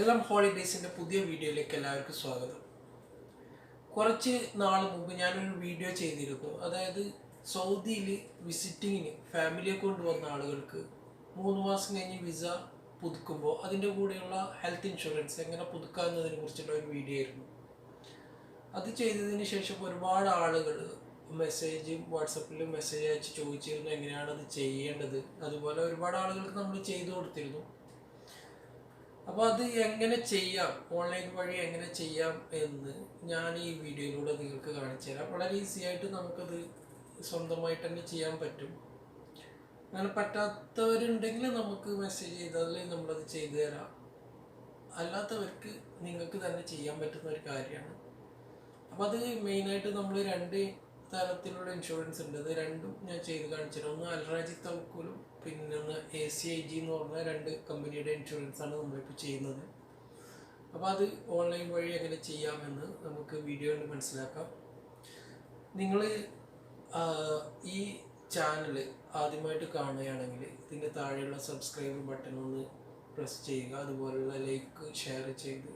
എല്ലാം ഹോളിഡേയ്സിന്റെ പുതിയ വീഡിയോയിലേക്ക് എല്ലാവർക്കും സ്വാഗതം. കുറച്ച് നാൾ മുമ്പ് ഞാനൊരു വീഡിയോ ചെയ്തിരുന്നു. അതായത് സൗദിയിൽ വിസിറ്റിങ്ങിന് ഫാമിലിയെ കൊണ്ടുവന്ന ആളുകൾക്ക് മൂന്ന് മാസം കഴിഞ്ഞ് വിസ പുതുക്കുമ്പോൾ അതിന്റെ കൂടെയുള്ള ഹെൽത്ത് ഇൻഷുറൻസ് എങ്ങനെ പുതുക്കാമെന്നതിനെ കുറിച്ചുള്ള ഒരു വീഡിയോ ആയിരുന്നു. അത് ചെയ്തതിന് ശേഷം ഒരുപാട് ആളുകൾ മെസ്സേജ് വാട്സപ്പിൽ മെസ്സേജ് അയച്ച് ചോദിച്ചിരുന്നു എങ്ങനെയാണ് അത് ചെയ്യേണ്ടത്. അതുപോലെ ഒരുപാട് ആളുകൾക്ക് നമ്മൾ ചെയ്തു കൊടുത്തിരുന്നു. അപ്പോൾ അത് എങ്ങനെ ചെയ്യാം? ഓൺലൈൻ വഴി എങ്ങനെ ചെയ്യാം എന്ന് ഞാൻ ഈ വീഡിയോയിലൂടെ നിങ്ങൾക്ക് കാണിച്ചു തരാം. വളരെ ഈസി ആയിട്ട് നമുക്കത് സ്വന്തമായിട്ട് തന്നെ ചെയ്യാൻ പറ്റും. അങ്ങനെ പറ്റാത്തവരുണ്ടെങ്കിൽ നമുക്ക് മെസ്സേജ് ചെയ്താൽ നമ്മളത് ചെയ്തു തരാം. അല്ലാത്തവർക്ക് നിങ്ങൾക്ക് തന്നെ ചെയ്യാൻ പറ്റുന്ന ഒരു കാര്യമാണ്. അപ്പോൾ അത് മെയിനായിട്ട് നമ്മൾ രണ്ട് തരത്തിലുള്ള ഇൻഷുറൻസ് ഉണ്ട്. അത് രണ്ടും ഞാൻ ചെയ്ത് കാണിച്ചു തരാം. ഒന്ന് അൽറാജി തവക്കൂലും പിന്നെ എ സി ഐ ജി എന്ന് പറഞ്ഞ രണ്ട് കമ്പനിയുടെ ഇൻഷുറൻസ് ആണ് നമ്മളിപ്പോൾ ചെയ്യുന്നത്. അപ്പോൾ അത് ഓൺലൈൻ വഴി എങ്ങനെ ചെയ്യാമെന്ന് നമുക്ക് വീഡിയോ മനസ്സിലാക്കാം. നിങ്ങൾ ഈ ചാനൽ ആദ്യമായിട്ട് കാണുകയാണെങ്കിൽ ഇതിന്റെ താഴെയുള്ള സബ്സ്ക്രൈബ് ബട്ടൺ ഒന്ന് പ്രസ് ചെയ്യുക. അതുപോലെയുള്ള ലൈക്ക് ഷെയർ ചെയ്ത്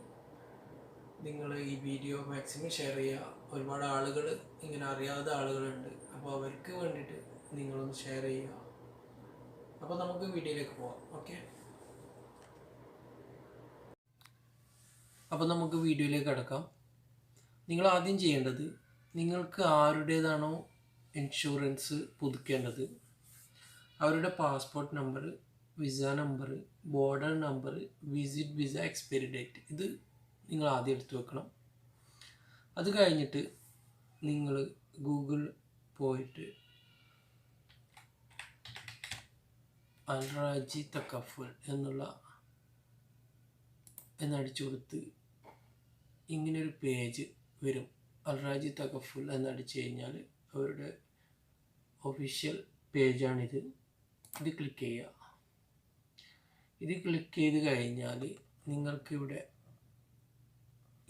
നിങ്ങൾ ഈ വീഡിയോ മാക്സിമം ഷെയർ ചെയ്യുക. ഒരുപാട് ആളുകൾ ഇങ്ങനെ അറിയാത്ത ആളുകളുണ്ട്. അപ്പോൾ അവർക്ക് വേണ്ടിയിട്ട് നിങ്ങളൊന്ന് ഷെയർ ചെയ്യുക. അപ്പോൾ നമുക്ക് വീഡിയോയിലേക്ക് പോവാം. ഓക്കെ? അപ്പോൾ നമുക്ക് വീഡിയോയിലേക്ക് കിടക്കാം. നിങ്ങൾ ആദ്യം ചെയ്യേണ്ടത് നിങ്ങൾക്ക് ആരുടേതാണോ ഇൻഷുറൻസ് പുതുക്കേണ്ടത് അവരുടെ passport number visa number border number visit visa expiry date ഇത് നിങ്ങൾ ആദ്യം എടുത്തു വെക്കണം. അത് കഴിഞ്ഞിട്ട് നിങ്ങൾ ഗൂഗിൾ പോയിട്ട് അൽറാജി തക്കഫുൽ എന്നുള്ള എന്നടിച്ചു കൊടുത്ത് ഇങ്ങനൊരു പേജ് വരും. അൽറാജി തക്കഫുൽ എന്നടിച്ചു കഴിഞ്ഞാൽ അവരുടെ ഒഫീഷ്യൽ പേജാണിത് ഇത് ക്ലിക്ക് ചെയ്യുക. ഇത് ക്ലിക്ക് ചെയ്ത് കഴിഞ്ഞാൽ നിങ്ങൾക്കിവിടെ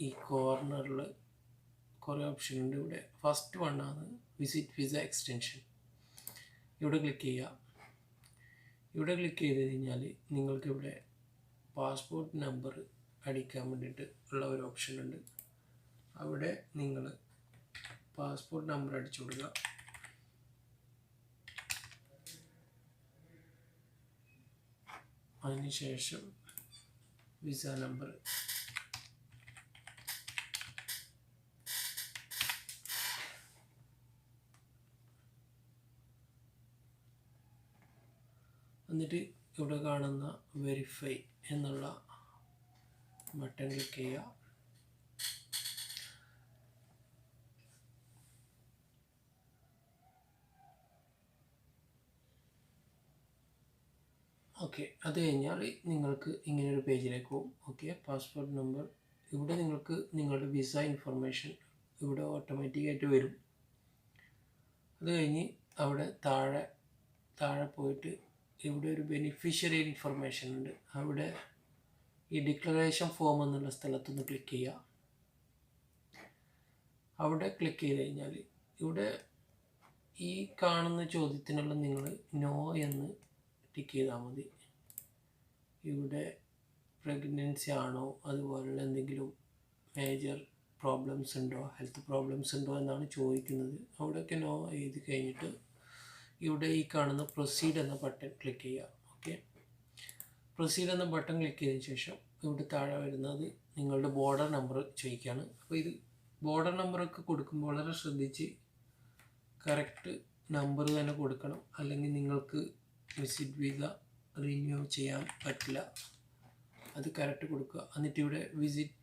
ഈ കോർണറിൽ കുറേ ഓപ്ഷൻ ഉണ്ട് ഇവിടെ. ഫസ്റ്റ് വണ്ണാണ് വിസിറ്റ് വിസ എക്സ്റ്റൻഷൻ ഇവിടെ ക്ലിക്ക് ചെയ്യുക. ഇവിടെ ക്ലിക്ക് ചെയ്ത് കഴിഞ്ഞാൽ നിങ്ങൾക്കിവിടെ പാസ്പോർട്ട് നമ്പർ അടിക്കാൻ വേണ്ടിയിട്ട് ഉള്ള ഒരു ഓപ്ഷൻ ഉണ്ട്. അവിടെ നിങ്ങൾ പാസ്പോർട്ട് നമ്പർ അടിച്ചു കൊടുക്കുക. അതിനുശേഷം വിസ നമ്പർ എന്നിട്ട് ഇവിടെ കാണുന്ന വെരിഫൈ എന്നുള്ള ബട്ടൺ ക്ലിക്ക് ചെയ്യുക. ഓക്കെ അത് കഴിഞ്ഞാൽ നിങ്ങൾക്ക് ഇങ്ങനെ ഒരു പേജിലേക്ക് പോകും. ഓക്കെ പാസ്പോർട്ട് നമ്പർ ഇവിടെ നിങ്ങൾക്ക് നിങ്ങളുടെ വിസ ഇൻഫർമേഷൻ ഇവിടെ ഓട്ടോമാറ്റിക്കായിട്ട് വരും. അത് കഴിഞ്ഞ് അവിടെ താഴെ താഴെ പോയിട്ട് ഇവിടെ ഒരു ബെനിഫിഷ്യറി ഇൻഫർമേഷൻ ഉണ്ട്. അവിടെ ഈ ഡിക്ലറേഷൻ ഫോം എന്നുള്ള സ്ഥലത്തൊന്ന് ക്ലിക്ക് ചെയ്യുക. അവിടെ ക്ലിക്ക് ചെയ്ത് കഴിഞ്ഞാൽ ഇവിടെ ഈ കാണുന്ന ചോദ്യത്തിനുള്ള നിങ്ങൾ നോ എന്ന് ടിക്ക് ചെയ്താൽ മതി. ഇവിടെ പ്രഗ്നൻസി ആണോ? അതുപോലുള്ള എന്തെങ്കിലും മേജർ പ്രോബ്ലംസ് ഉണ്ടോ? ഹെൽത്ത് പ്രോബ്ലംസ് ഉണ്ടോ? എന്നാണ് ചോദിക്കുന്നത്. അവിടെയൊക്കെ നോ എഴുതി കഴിഞ്ഞിട്ട് ഇവിടെ ഈ കാണുന്ന പ്രൊസീഡ് എന്ന ബട്ടൺ ക്ലിക്ക് ചെയ്യുക. ഓക്കെ പ്രൊസീഡ് എന്ന ബട്ടൺ ക്ലിക്ക് ചെയ്തതിന് ശേഷം ഇവിടെ താഴെ വരുന്നത് നിങ്ങളുടെ ബോർഡർ നമ്പർ ചോദിക്കുകയാണ്. അപ്പോൾ ഇത് ബോർഡർ നമ്പറൊക്കെ കൊടുക്കുമ്പോൾ വളരെ ശ്രദ്ധിച്ച് കറക്റ്റ് നമ്പർ തന്നെ കൊടുക്കണം. അല്ലെങ്കിൽ നിങ്ങൾക്ക് വിസിറ്റ് വിസ റിന്യൂ ചെയ്യാൻ പറ്റില്ല. അത് കറക്റ്റ് കൊടുക്കുക. എന്നിട്ട് ഇവിടെ വിസിറ്റ്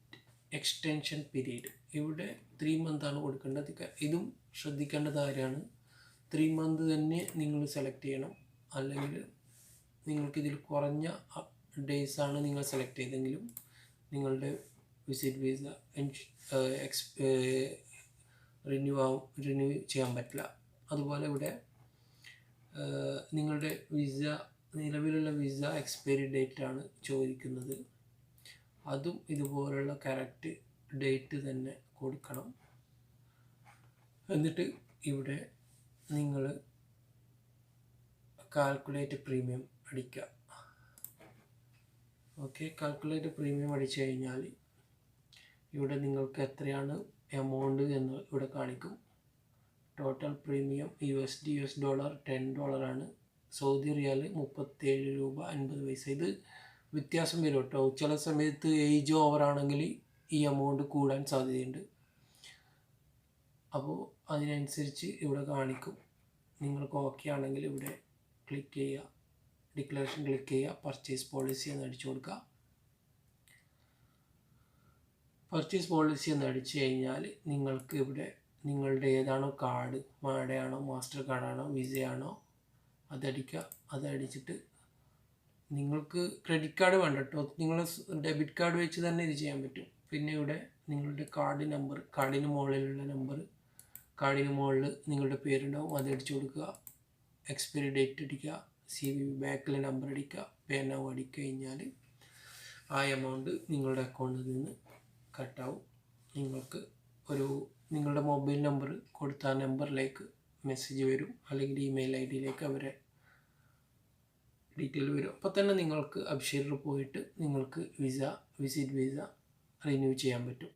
എക്സ്റ്റൻഷൻ പീരീഡ് ഇവിടെ ത്രീ മന്താണ് കൊടുക്കേണ്ടത്. ഇതും ശ്രദ്ധിക്കേണ്ട കാര്യമാണ് ത്രീ മന്ത് തന്നെ നിങ്ങൾ സെലക്ട് ചെയ്യണം. അല്ലെങ്കിൽ നിങ്ങൾക്കിതിൽ കുറഞ്ഞ ഡേയ്സ് ആണ് നിങ്ങൾ സെലക്ട് ചെയ്തെങ്കിലും നിങ്ങളുടെ വിസിറ്റ് വിസ എക്സ് റിന്യൂ ആവും റിന്യൂ ചെയ്യാൻ പറ്റില്ല. അതുപോലെ ഇവിടെ നിങ്ങളുടെ വിസ നിലവിലുള്ള വിസ എക്സ്പയറി ഡേറ്റ് ആണ് ചോദിക്കുന്നത്. അതും ഇതുപോലുള്ള കറക്റ്റ് ഡേറ്റ് തന്നെ കൊടുക്കണം. എന്നിട്ട് ഇവിടെ നിങ്ങൾ കാൽക്കുലേറ്റ് പ്രീമിയം അടിക്കുക ഓക്കെ കാൽക്കുലേറ്റ് പ്രീമിയം അടിച്ചു കഴിഞ്ഞാൽ ഇവിടെ നിങ്ങൾക്ക് എത്രയാണ് എമൗണ്ട് എന്ന് ഇവിടെ കാണിക്കും. Total premium U S D U S dollar ten ഡോളറാണ് സൗദി റിയാൽ മുപ്പത്തേഴ് രൂപ അൻപത് പൈസ. ഇത് വ്യത്യാസം വരും കേട്ടോ. ചില സമയത്ത് ഏജ് ഓവറാണെങ്കിൽ ഈ എമൗണ്ട് കൂടാൻ സാധ്യതയുണ്ട്. അപ്പോൾ അതിനനുസരിച്ച് ഇവിടെ കാണിക്കും. നിങ്ങൾക്ക് ഓക്കെ ആണെങ്കിൽ ഇവിടെ ക്ലിക്ക് ചെയ്യുക. ഡിക്ലറേഷൻ ക്ലിക്ക് ചെയ്യുക. പർച്ചേസ് പോളിസി എന്ന് അടിച്ചു കൊടുക്കുക. പർച്ചേസ് പോളിസി എന്ന് അടിച്ചു കഴിഞ്ഞാൽ നിങ്ങൾക്ക് ഇവിടെ നിങ്ങളുടെ ഏതാണോ കാർഡ് മാഡയാണോ മാസ്റ്റർ കാർഡാണോ വിസയാണോ അതടിക്കുക അതടിച്ചിട്ട് നിങ്ങൾക്ക് ക്രെഡിറ്റ് കാർഡ് വേണ്ട കേട്ടോ നിങ്ങൾ ഡെബിറ്റ് കാർഡ് വെച്ച് തന്നെ ഇത് ചെയ്യാൻ പറ്റും. പിന്നെ ഇവിടെ നിങ്ങളുടെ കാർഡ് നമ്പർ കാർഡിന് മുകളിലുള്ള നമ്പർ കാർഡിന് മുകളിൽ നിങ്ങളുടെ പേരുണ്ടാവും അത് അടിച്ചു കൊടുക്കുക. എക്സ്പയറി ഡേറ്റ് അടിക്കുക സി വി ബാക്കിലെ നമ്പർ അടിക്കുക പേ നൗ അടിക്കഴിഞ്ഞാൽ ആ എമൗണ്ട് നിങ്ങളുടെ അക്കൗണ്ടിൽ നിന്ന് കട്ടാവും നിങ്ങൾക്ക് ഒരു നിങ്ങളുടെ മൊബൈൽ നമ്പർ കൊടുത്ത ആ നമ്പറിലേക്ക് മെസ്സേജ് വരും അല്ലെങ്കിൽ ഇമെയിൽ ഐ ഡിയിലേക്ക് അവരെ ഡീറ്റെയിൽ വരും. അപ്പോൾ തന്നെ നിങ്ങൾക്ക് അബ്ഷീറിൽ പോയിട്ട് നിങ്ങൾക്ക് വിസ വിസിറ്റ് വിസ റിന്യൂ ചെയ്യാൻ പറ്റും.